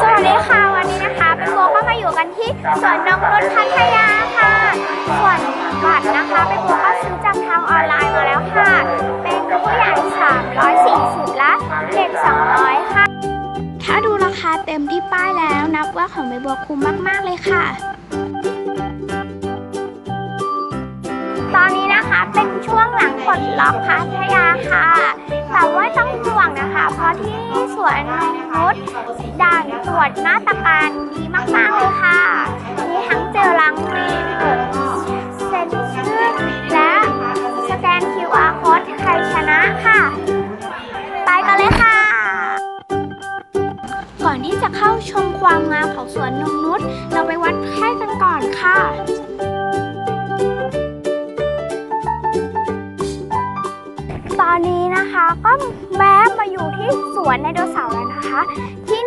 สวัสดีค่ะวันนี้นะคะเป็นโบก็มาอยู่กันที่สวนนกนุชพัทยาค่ะส่วนบัตรนะคะเป็นโบก็ซื้อจากทางออนไลน์มาแล้วค่ะ เป็นผู้ใหญ่340และเด็ก200ค่ะ ถ้าดูราคาเต็มที่ป้ายแล้วนับว่าของใบบัวคุ้มมาก ๆ เลยค่ะ ตอนนี้นะคะเป็นช่วงหลังปลดล็อกพัทยาค่ะ วจมาตรการดีมากๆเลยค่ะ มีทั้งเจลล้างมือเซ็นชื่อและสแกน QR code ใครชนะค่ะ ไปกันเลยค่ะ ก่อนที่จะเข้าชมความงามของสวนนงนุชเราไปวัดไข้กันก่อนค่ะตอนนี้นะคะก็แวะมาอยู่ที่สวนไดโนเสาร์แล้วนะคะ ที่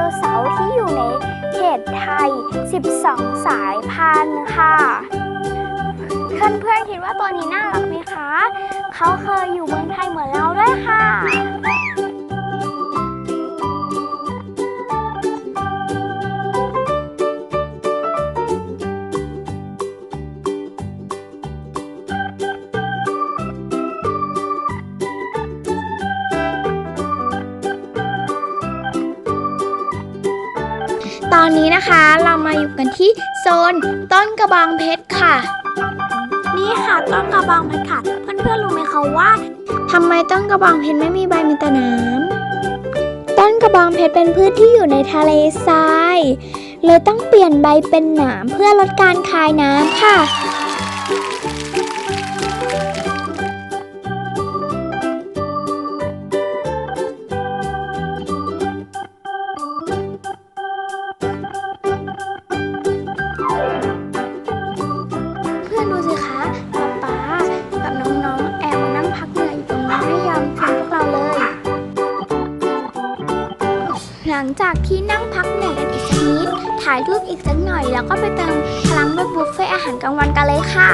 โนเสาร์ที่อยู่ในเขตไทย 12 สายพันธุ์ค่ะ เพื่อนๆคิดว่าตัวนี้น่ารักไหมคะ เขาเคยอยู่เมืองไทยเหมือนเราด้วยค่ะ ตอนนี้นะคะเรามาอยู่กันที่โซนต้นกระบองเพชรค่ะ นี่ค่ะต้นกระบองเพชรค่ะ เพื่อนๆรู้ไหมคะว่าทำไมต้นกระบองเพชรไม่มีใบมีแต่น้ำต้นกระบองเพชรเป็นพืชที่อยู่ในทะเลทรายเลยต้องเปลี่ยนใบเป็นหนามเพื่อลดการคายน้ำค่ะายรูปอีกสักหน่อย แล้วก็ไปเติมพลังด้วยบุฟเฟ่อาหารกลางวันกันเลยค่ะ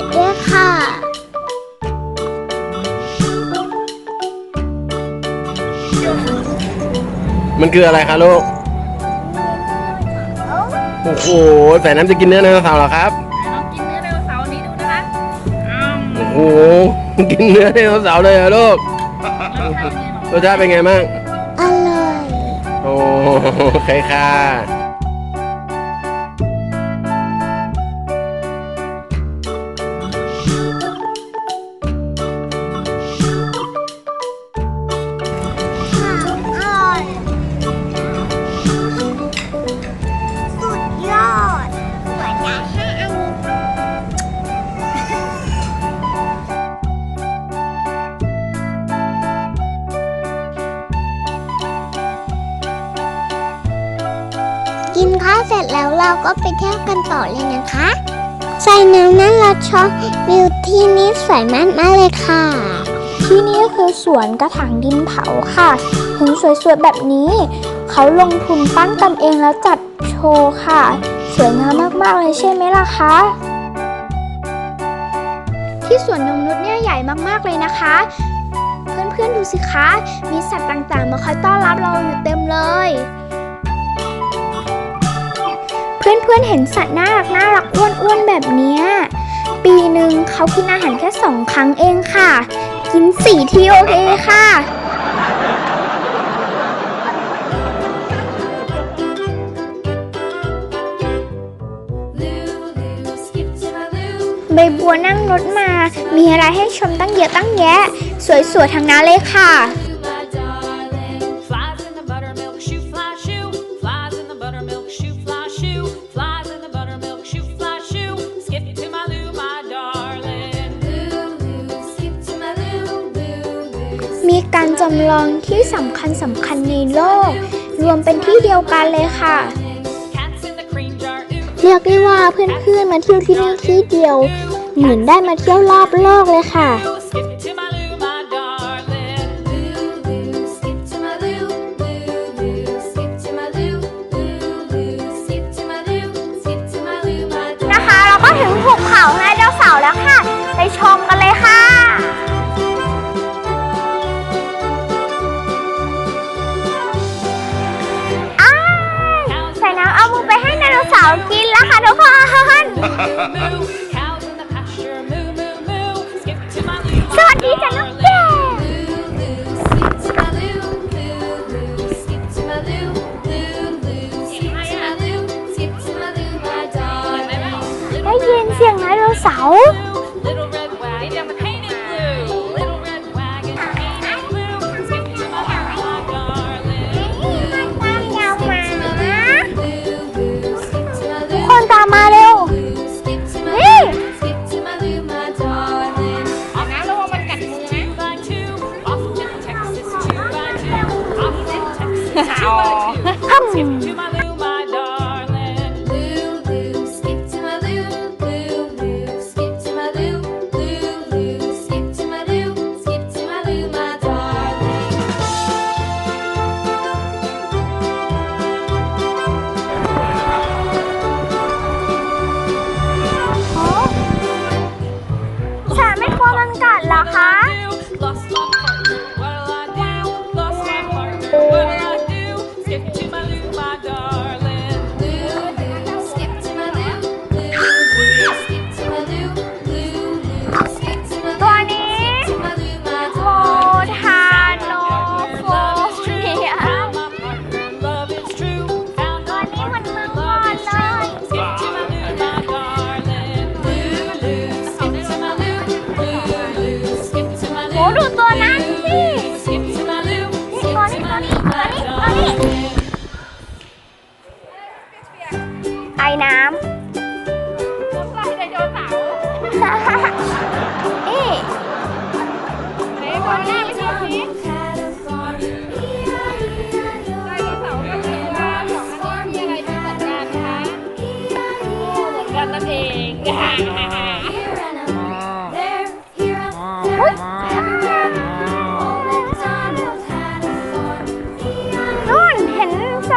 ซอนเด็ดด้วยค่ะ มันคืออะไรคะลูก โอ้โหใส่น้ำจะกินเนื้อไดโนเสาร์เหรอครับ ลองกินเนื้อไดโนเสาร์นี้ดูนะคะอ้าวโอ้โห กินเนื้อไดโนเสาร์เลยเหรอลูก รสชาติเป็นไงบ้างรสชาติเป็นไงบ้างอร่อย โอ้ใครค่ะค่ะ กันต่อเลยนะคะใส่น้ำนั่นเราชอบวิวที่นี่สวยมากมากเลยค่ะ ที่นี่คือสวนกระถางดินเผาค่ะเห็นสวยๆแบบนี้ เขาลงทุนปั้นกันเองแล้วจัดโชว์ค่ะ สวยงามมากๆเลยใช่ไหมล่ะคะที่สวนนงนุษเนี่ยใหญ่มากๆเลยนะคะเพื่อนๆดูสิคะ มีสัตว์ต่างๆ มาคอยต้อนรับเราอยู่เต็มเลย เพื่อนๆเห็นสัตว์น่ารักน่ารักอ้วนๆแบบเนี้ยปีหนึ่งเขากินอาหารแค่สองครั้งเองค่ะ กินสี่ที่โอเคค่ะใบบัวนั่งรถมา มีอะไรให้ชมตั้งเยอะตั้งแยะ สวยๆทั้งนั้นเลยค่ะำลองที่สำคัญสำคัญในโลก รวมเป็นที่เดียวกันเลยค่ะ เรียกได้ว่าเพื่อนๆมาเที่ยวที่นี่ที่เดียว เหมือนได้มาเที่ยวรอบโลกเลยค่ะ นะคะ เราก็ถึงหุบเขาแม่เจ้าสาวแล้วค่ะ ไปชมกันเลยค่ะ ของกินแล้วค่ะทุกคน สวัสดีจ้ะน้อแก้ว ได้ยินเสียงไดโนเสาร์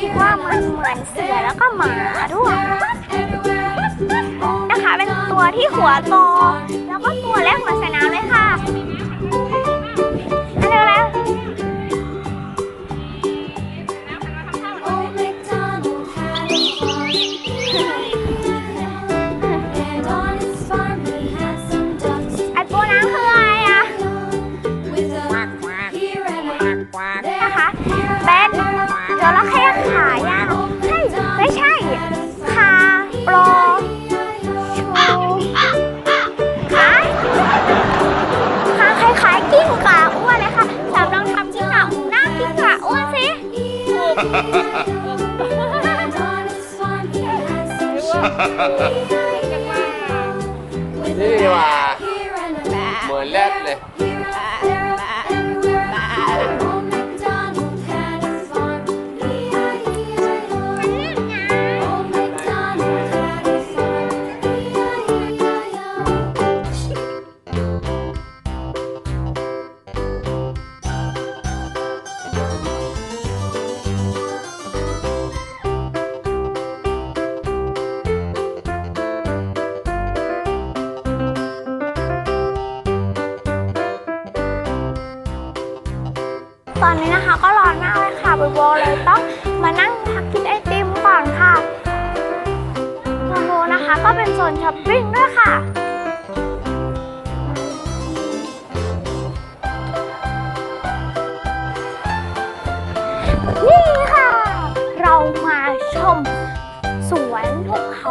คิดว่ามันเหมือนเสือแล้วก็หมาด้วยนะคะเป็นตัวที่หัวโตแล้วก็ตัวแรกเหมือนสนามเลยค่ะ Thế nhưng mà Mười lét này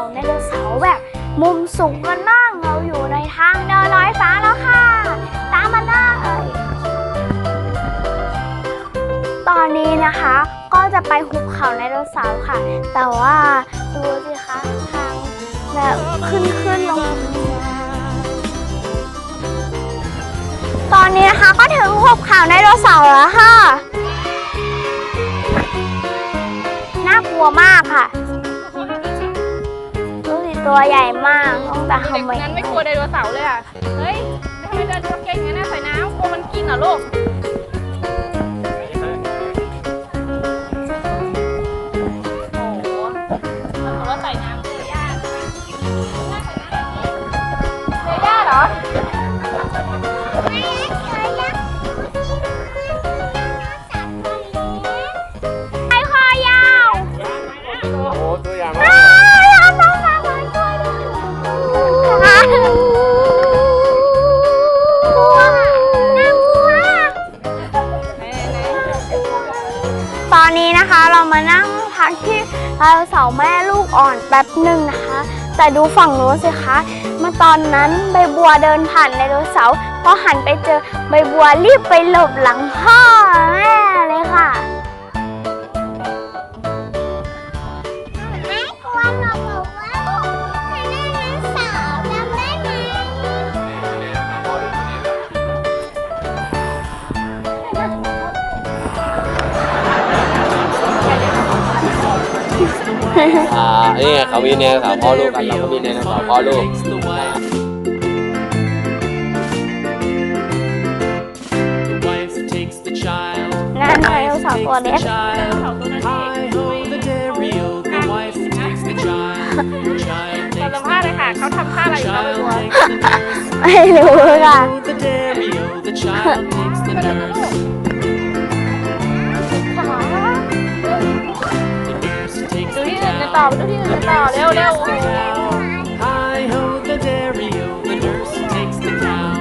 ภูเขาไดโนเสาร์แบบ มุมสูงกันบ้างเราอยู่ในทางเดินลอยฟ้าแล้วค่ะ ตามมาเลยตอนนี้นะคะก็จะไปหุบเขาไดโนเสาร์ค่ะ แต่ว่าดูสิคะทางแบบขึ้นขึ้นลงตอนนี้นะคะก็ถึงหุบเขาไดโนเสาร์แล้วค่ะน่ากลัวมาก ตัวใหญ่มากต้องแต่เด็กคขนนั้นไม่กลัวไดโนเสาร์เลยอะ เฮ้ยทำไมเดินตัวเก่งงั้นนะใส่น้ำกลัวมันกินเหรอลูก แต่ดูฝั่งโน้นสิคะเมื่อตอนนั้นใบบัวเดินผ่านไดโนเสาร์พอหันไปเจอใบบัวรีบไปหลบหลังพ่อ อ่านี่ไงเขามีไดโนเสาร์พ่อลูกกันเราก็มีไดโนเสาร์พ่อลูก The wife takes the child. นั่นไดโนเสาร์ตัวเล็ก Child. Hi ho, the dairy-o. The wife takes the child. The child เรา takes สัมภาษณ์เลยค่ะเขาทำท่าอะไรอยู่คะใบบัว child takes the nurse. ไม่รู้ค่ะ ต่อไปดูที่หนึ่งกันต่อเร็วเร็วโอ้โห Hi ho, the dairy-o. The nurse takes the cow.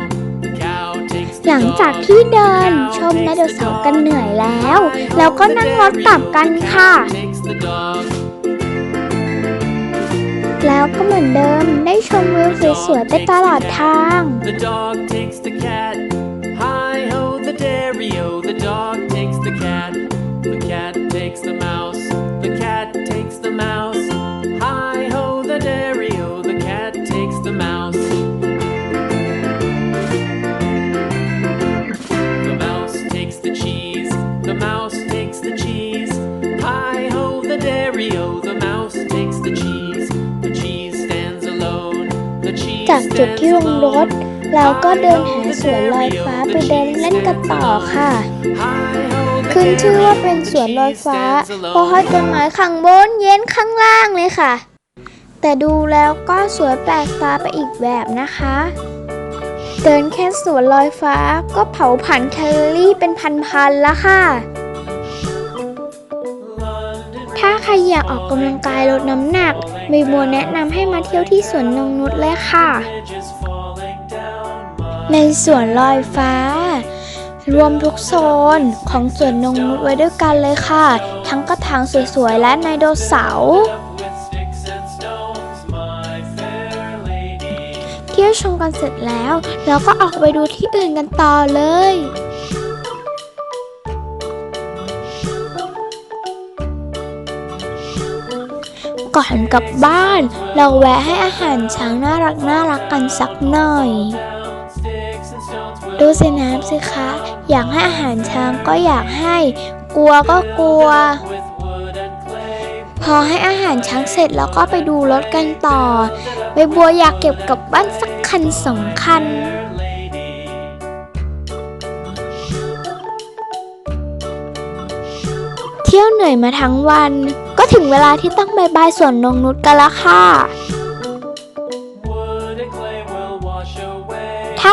The cow takes the หลังจาก dog. ที่เดินชมไดโนเสาร์กันเหนื่อยแล้ว เราก็นั่งรถกลับกันค่ะ Takes the dog. แล้วก็เหมือนเดิมได้ชมวิวสวยๆไปตลอดทาง The dog takes the cat. Hi ho, the dairy-o. The dog takes the cat. The cat takes the mouse. The cat ดที่ลงรถ เราก็เดินหาสวนลอยฟ้าไปเดินเล่นกันต่อค่ะ ขึ้นชื่อว่าเป็นสวนลอยฟ้าเพราะให้ต้นไม้ข้างบนเย็นข้างล่างเลยค่ะ แต่ดูแล้วก็สวยแปลกตาไปอีกแบบนะคะ เดินแค่สวนลอยฟ้าก็เผาผ่านแคลอรี่เป็นพันๆแล้วค่ะถ้าใครอยากออกกำลังกายลดน้ำหนักใบบัวแนะนำให้มาเที่ยวที่สวนนงนุชเลยค่ะ ในสวนลอยฟ้า รวมทุกโซนของสวนนงนุชไว้ด้วยกันเลยค่ะ ทั้งกระถางสวยๆ และไดโนเสาร์เที่ยวชมกันเสร็จแล้ว เราก็ออกไปดูที่อื่นกันต่อเลยก่อนกลับบ้าน เราแวะให้อาหารช้างน่ารักน่ารักกันสักหน่อย ดูสิน้ำสิคะ อยากให้อาหารช้างก็อยากให้ กลัวก็กลัว พอให้อาหารช้างเสร็จแล้วก็ไปดูรถกันต่อใบบัวอยากเก็บกลับบ้านสักคันสองคันเที่ยวเหนื่อยมาทั้งวัน ก็ถึงเวลาที่ต้องบายบายสวนนงนุชกันละค่ะ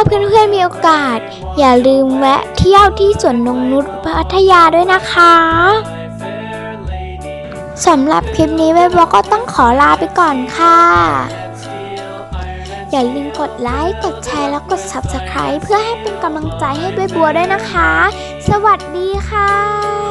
เพื่อนๆมีโอกาส อย่าลืมแวะเที่ยวที่สวนนงนุชพัทยาด้วยนะคะสำหรับคลิปนี้ใบบัวก็ต้องขอลาไปก่อนค่ะ อย่าลืมกดไลค์ กดแชร์ แล้วกด Subscribe เพื่อให้เป็นกำลังใจให้ใบบัวด้วยนะคะ สวัสดีค่ะ